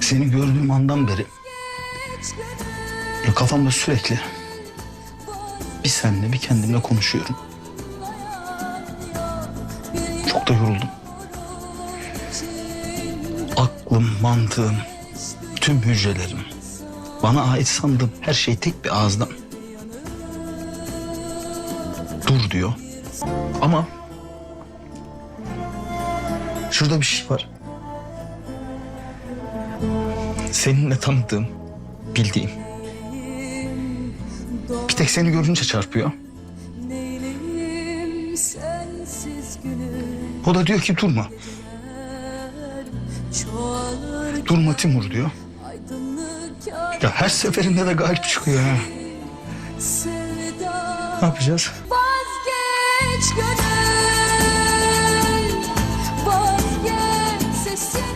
Seni gördüğüm andan beri kafamda sürekli bir senle bir kendimle konuşuyorum. Çok da yoruldum. Aklım, mantığım, tüm hücrelerim, bana ait sandığım her şey tek bir ağızdan. Dur diyor. Ama şurada bir şey var seninle tanıdığım, bildiğim. Bir tek seni görünce çarpıyor. O da diyor ki durma. Durma Timur diyor. Ya her seferinde de galip çıkıyor ha. Ne yapacağız? Vazgeç gönül, vazgeç sesini.